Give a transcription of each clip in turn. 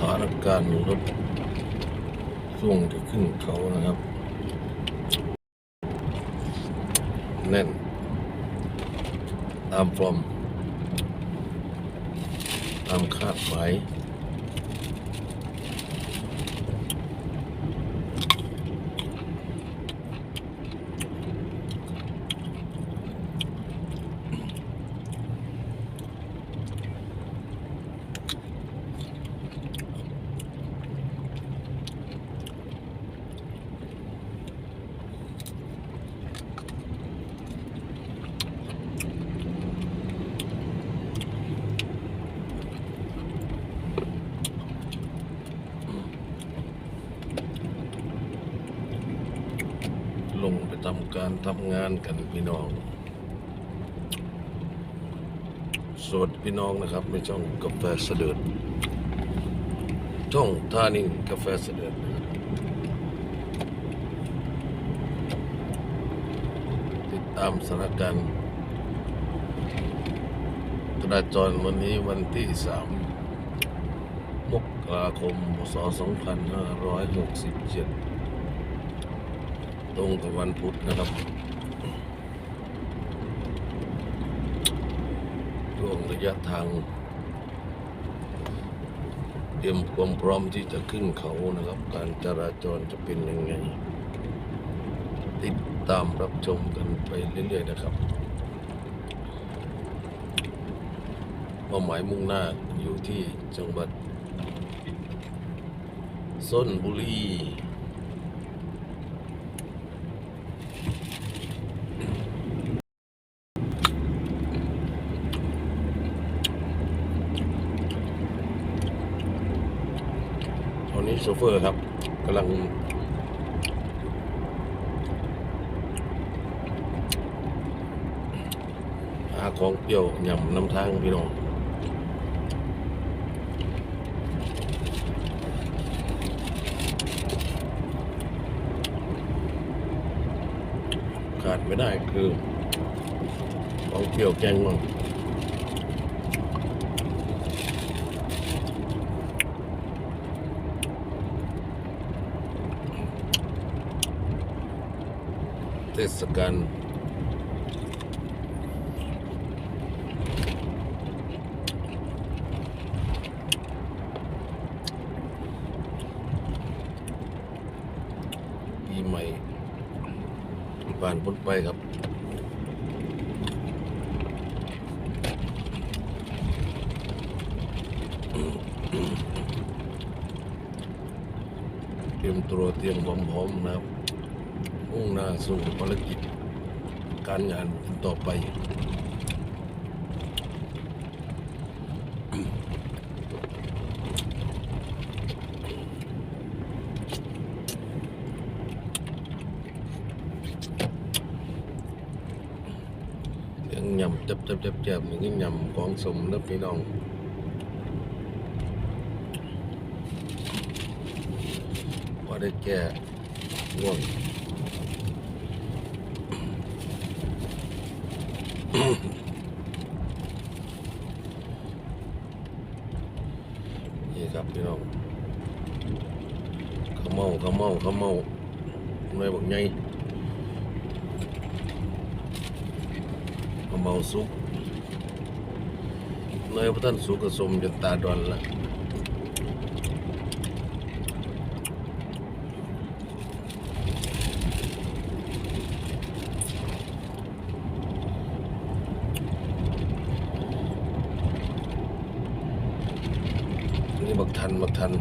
สานการณ์รถช่วงที่ขึ้นเขานะครับ แน่น ตามฟอร์มตามคาดหมาย ลงไปทำ การทำงานกันพี่น้อง สวัสดีพี่น้องนะครับในช่องกาแฟเสด็จช่องท่านิ่งกาแฟเสด็จนะครับติดตามสถานการณ์จราจรวันนี้วันที่สามมกราคมพศ2567 ตรงกับวันพุธนะครับช่วงระยะทาง เตรียมความพร้อมที่จะขึ้นเขานะครับ การจราจรจะเป็นยังไง ติดตามรับชมกันไปเรื่อย ๆ นะครับเป้าหมายมุ่งหน้าอยู่ที่จังหวัดส้นบุรี ตอนนี้ โชเฟอร์ครับกำลัง หาของเปรี้ยวย่ำน้ำทางพี่น้องขาดไม่ได้คือของเปรี้ยวแกงมัน เท ศกาลปีใหม่ผ่านพ้นไปครับเตรียมตัวเตรียมความพร้อมนะครับ มุ่งหน้าสู่ภารกิจการงานต่อไปเสียงยำจับจับจับจับอย่างนี้ยำของสมนะพี่น้องพอได้แก้ง่วง นี่ครับพี่น้องข้าเมาข้าเมาข้าเมาหน่วยบักใหญ่ข้าเมาสุกหน่วยพระท่านสุกกระสมจนตาดอนละนี่บักทันบักทัน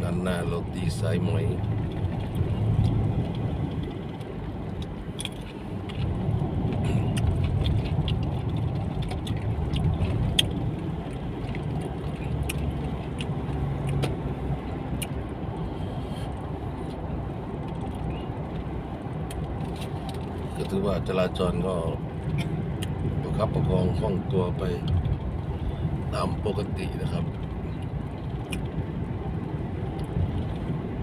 นันหน้าโรตีสายไหมือว่าจราจรก็ประคับประคองคล่องตัวไปตามปกตินะครับ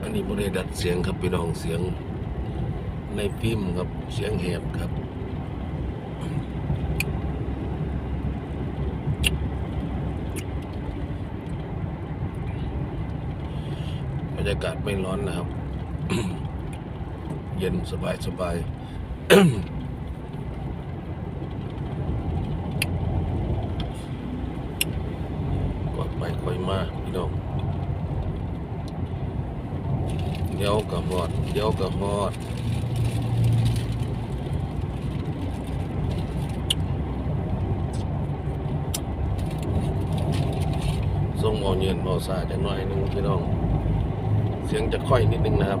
อันนี้บริดัดเสียงครับพี่น้องเสียงในฟิล์ครับเสียงแหบครับบรรยากาศไม่ร้อนนะครับ เย็นสบายสบาย กอดไปค่อยมาพี่น้องเดี๋ยวก็ฮอด เดี๋ยวก็ฮอดส่งเอาเย็นเอาซาจังหน่อยหนึงพี่น้อง เสียงจะค่อยนิดนึงนะครับ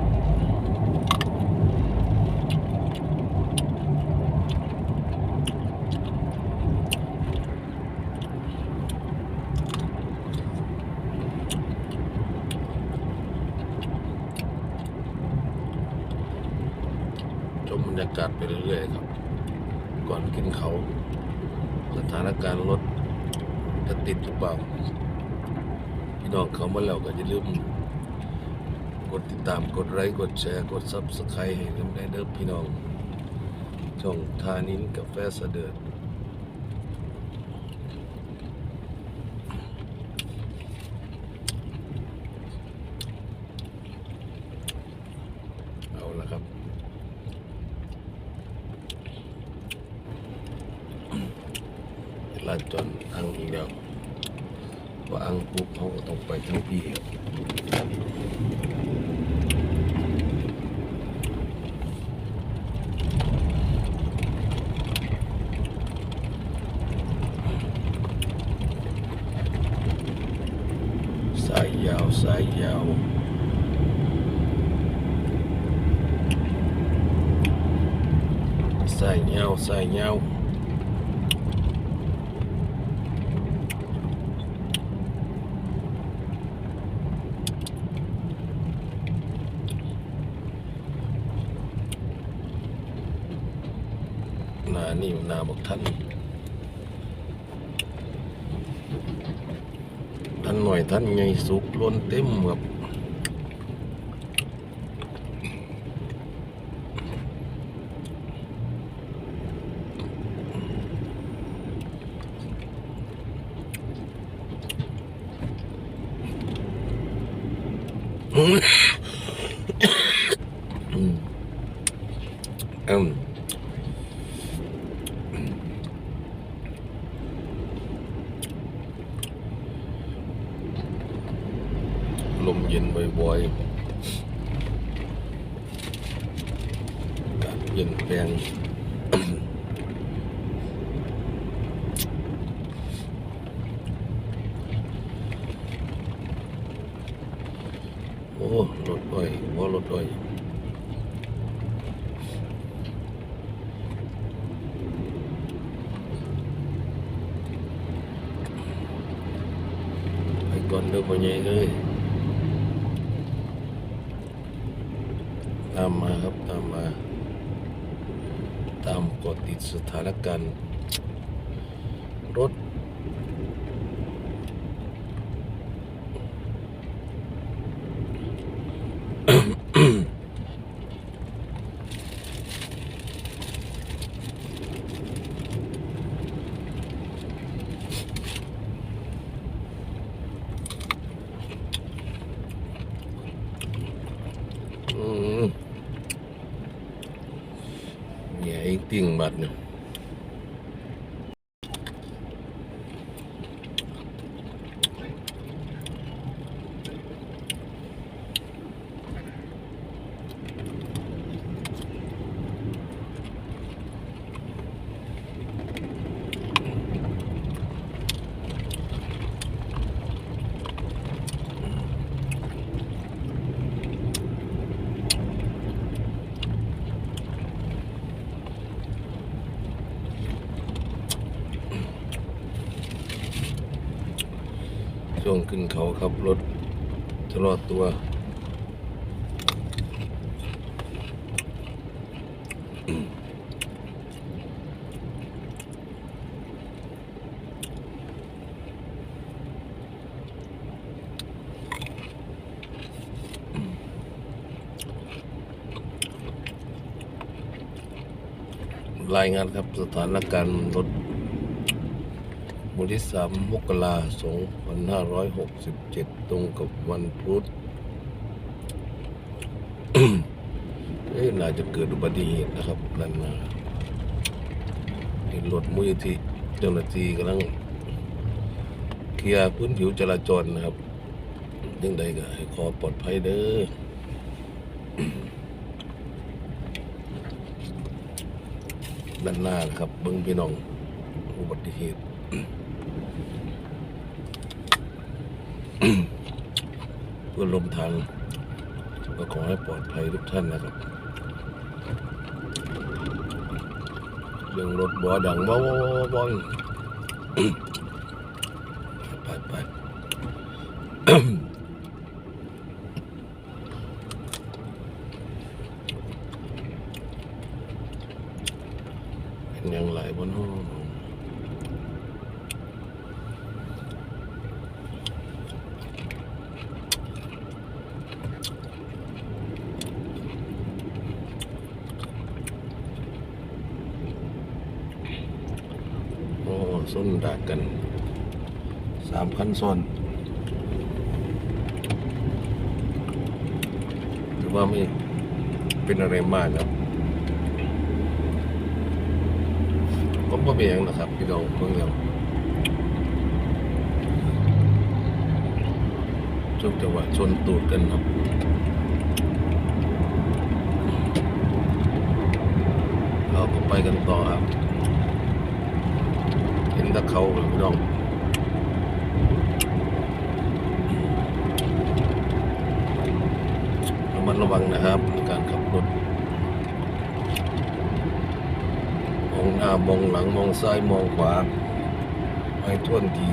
ชมบรรยากาศไปเรื่อยๆครับ ก่อนขึ้นเขา สถานการณ์รถจะติดหรือเปล่า พี่น้องเขามาแล้วก็อย่าลืมกดติดตามกดไลค์กดแชร์กดซับสไครต์ให้กันได้เด้อพี่น้อง ช่องทานินกาแฟเสดิร์ดเอาละครับ ลาดจนอังอีกแล้วว่าอังปุ๊บเขาก็ต้องไปทั้งปีครับสายยาวสายยาวสายยาวสายยาว หนานี่หนาบอก ท่านท่านหน่อยท่านไงสุกล้นเต็มครับ อืมอืมอืม ลมเย็นบ่อยๆ ย็นแปลง โอ้รถอ้อยว่ารถอ้อยไปก่อนเด้อพ่อใหญ่เอ้ย ตามมาครับตามมา ตามกดติดส ถานการณ์รถ อืมแย่อีกติ่งบัดเนี่ยช่วง ขึ้นเขาครับรถจะรอดตัว รายงานครับสถานการณ์รถ วันที่สามมกราสองพันห้าร้อยหกสิบเจ็ดตรงกับวันพุธเอ๊ะน่าจะเกิดอุบัติเหตุนะครับ นั่นนะเห็นรถมุยที่เจ้าหน้าที่กำลังเคลียร์พื้นผิวจราจรนะครับยังใดก็ให้ขอปลอดภัยเด้อด้านหน้านะครับเบิ้งพี่น้องอุบัติเหตุ เพื่อลมทางก็ขอให้ปลอดภัยทุกท่านนะครับ เรื่องรถบอดังบ้าวบอยไปไป เป็นอย่างไรบนห้องโอ้ส้นดากกัน ขั้นซ้อนถือว่าไม่เป็นอะไรมากครับผมก็เป็นอย่างนะครับ พี่น้องเพิ่งเดียวช่วงจังหวะชนตูดกันครับเราก็ไปกันต่อครับ เห็นตะเขาเลยพี่น้อง ระ มัดระวังนะครับในการขับรถมองหน้ามองหลังมองซ้ายมองขวาให้ท่วนที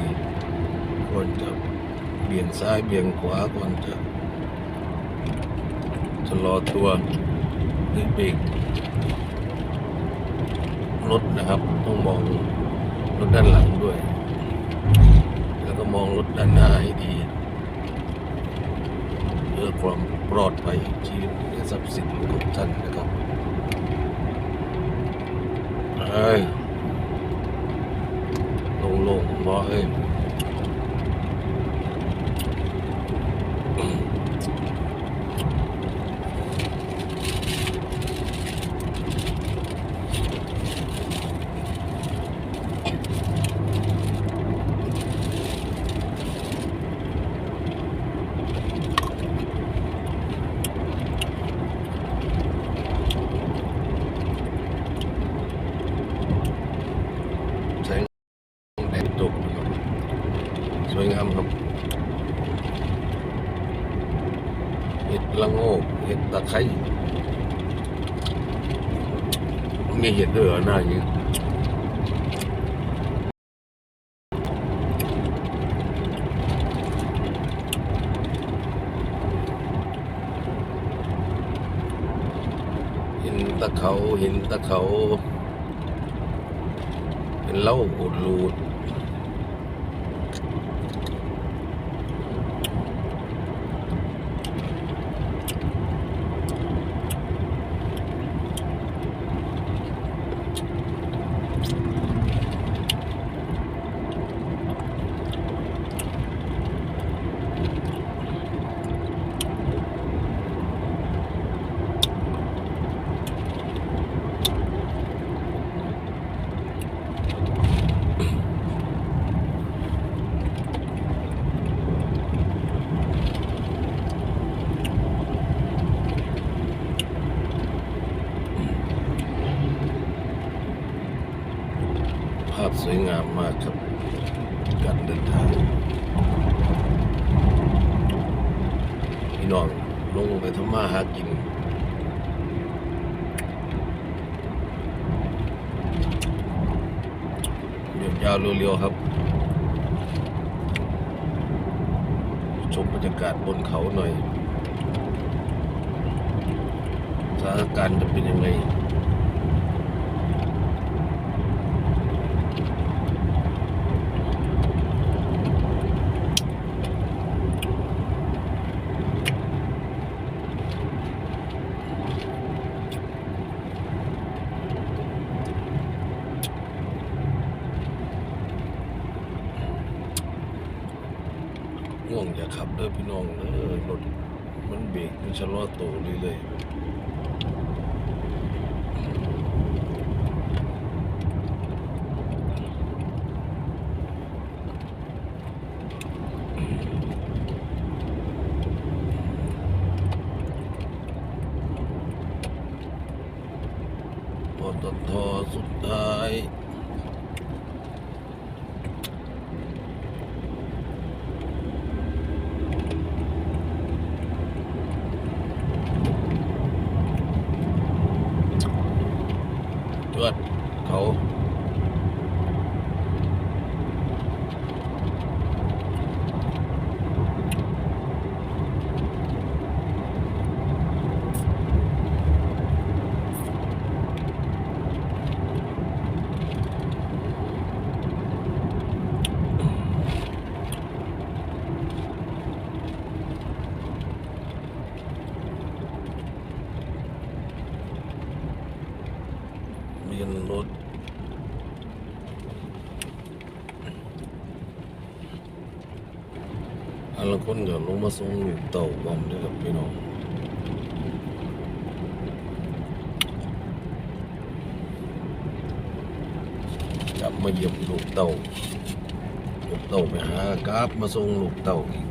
ควรจะเบี่ยงซ้ายเบี่ยงขวาก่อนจะชะลอตัวหรือเบรกรถนะครับ ต้องมองรถด้านหลังด้วย แล้วก็มองรถด้านหน้าให้ดี ความปลอดภัยชีวิตและทรัพย์สินของท่านนะครับเอ้ยลงลงบอเอ้ยแสงแดดตกนะครับสวยงามครับ เห็ดละโงกเห็ดตะไคร้มีเห็ดด้วยเหรอหน้าอย่างนี้เห็นตะเขาเห็นตะเขา เป็นเล้าอุดรูดภาพสวยงามมากครับ การเดินทาง พี่น้องลงไปทำมาหากิน เรียบยาวเร็วๆครับ ชมบรรยากาศบนเขาหน่อยสถานการณ์จะเป็นยังไง เด้อพี่น้องเด้อรถมันเบรกมันชะลอตัวเรื่อยๆปตทสุดท้าย จวดเขาเรียนรถ อันละ คนก็ลงมาส่งลูกเต่าบอมด้วยกับพี่น้องกลับมาเยี่ยมลูกเต่าลูกเต่าไปหากราบมาส่งลูกเต่าอีก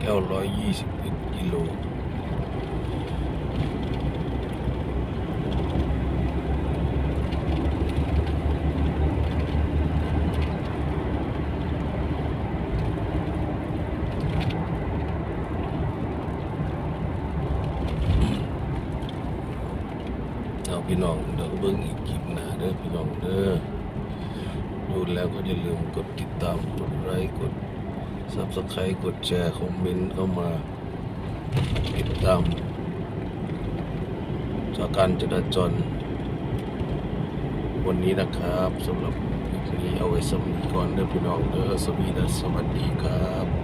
แก้วร้อยยี่สิบเอ็ดกิโลเอา พี่น้องเดี๋ยวเบิ่งอีกคลิปหน้าเด้อพี่น้องเด้อดูแล้วก็อย่าลืมกดติดตามกดไลค์กดซับสไครต์กดแชร์คอมเมนต์เข้ามาติดตามจากการจราจรวันนี้นะครับสำหรับคลิปนี้เอาไว้สำหรับก่อนเด้อพี่น้องเด้อสวีดัสสวัสดีครับ